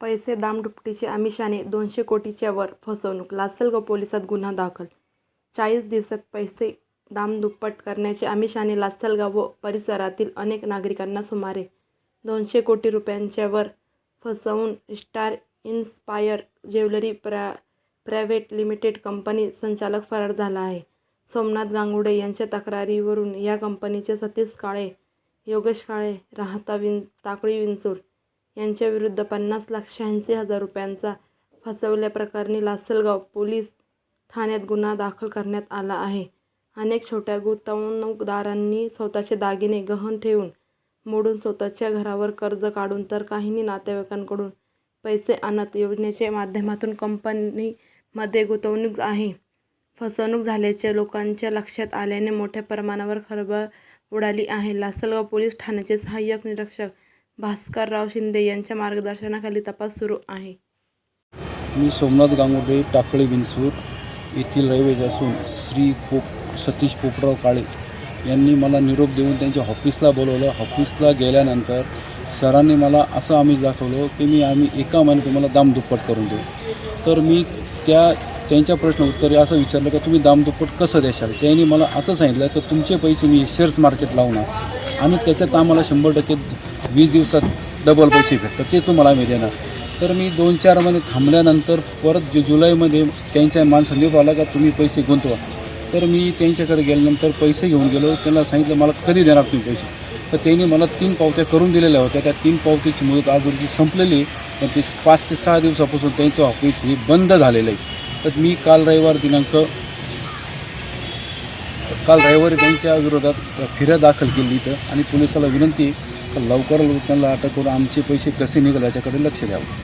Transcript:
पैसे दामदुपटीचे आमिषाने दोनशे कोटीच्या वर फसवणूक लासलगाव पोलिसात गुन्हा दाखल. चाळीस दिवसात पैसे दामदुप्पट करण्याचे आमिषाने लासलगाव व परिसरातील अनेक नागरिकांना सुमारे दोनशे कोटी रुपयांच्या वर फसवून स्टार इन्स्पायर ज्वेलरी प्रा प्रायव्हेट लिमिटेड कंपनी संचालक फरार झाला आहे. सोमनाथ गांगुडे यांच्या तक्रारीवरून या कंपनीचे सतीश काळे योगेश काळे राहता विन ताकळी विंचूर यांच्याविरुद्ध पन्नास लाख शहाऐंशी हजार रुपयांचा फसवल्याप्रकरणी लासलगाव पोलीस ठाण्यात गुन्हा दाखल करण्यात आला आहे. अनेक छोट्या गुंतवणूकदारांनी स्वतःचे दागिने गहन ठेवून मोडून स्वतःच्या घरावर कर्ज काढून तर काहींनी नातेवाईकांकडून पैसे आणत योजनेच्या माध्यमातून कंपनीमध्ये गुंतवणूक आहे. फसवणूक झाल्याचे लोकांच्या लक्षात आल्याने मोठ्या प्रमाणावर खळबळ उडाली आहे. लासलगाव पोलीस ठाण्याचे सहाय्यक निरीक्षक भास्करराव शिंदे यांच्या मार्गदर्शनाखाली तपास सुरू आहे. मी सोमनाथ गांगुडे टाकळी बिनसूर येथील रहिवासी असून श्री पोप सतीश पोपराव काळे यांनी मला निरोप देऊन त्यांच्या ऑफिसला बोलवलं. ऑफिसला गेल्यानंतर सरांनी मला असं आम्ही दाखवलं की मी आम्ही एका महिन्यात तुम्हाला दामदुप्पट करून देऊ. तर मी त्या त्यांच्या प्रश्न उत्तरे असं विचारलं की तुम्ही दामदुप्पट कसं द्याल त्यांनी मला असं सांगितलं की तुमचे पैसे मी शेअर्स मार्केट लावणार आणि त्याच्यात आम्हाला शंभर टक्के वीस दिवसात डबल पैसे भेटतात. ते तुम्हाला आम्ही देणार. तर मी दोन चार महिने थांबल्यानंतर परत जु जुलैमध्ये त्यांच्या माणसं निरोप आला का तुम्ही पैसे गुंतवा. तर मी त्यांच्याकडे गेल्यानंतर पैसे घेऊन गेलो. त्यांना सांगितलं मला कधी देणार तुम्ही पैसे? तर त्यांनी मला तीन पावत्या करून दिलेल्या होत्या. त्या तीन पावतीची मुदत आज रोजी संपलेली पण ते पाच ते सहा दिवसापासून त्यांचं ऑफिस हे बंद झालेलं आहे. तर मी काल रविवार दिनांक काल रविवारी त्यांच्या विरोधात फिर्याद दाखल केली इथं. आणि पोलिसाला विनंती आहे लवकर त्यांना अटक करून आमचे पैसे कसे निघाले याच्याकडे लक्ष द्यावं.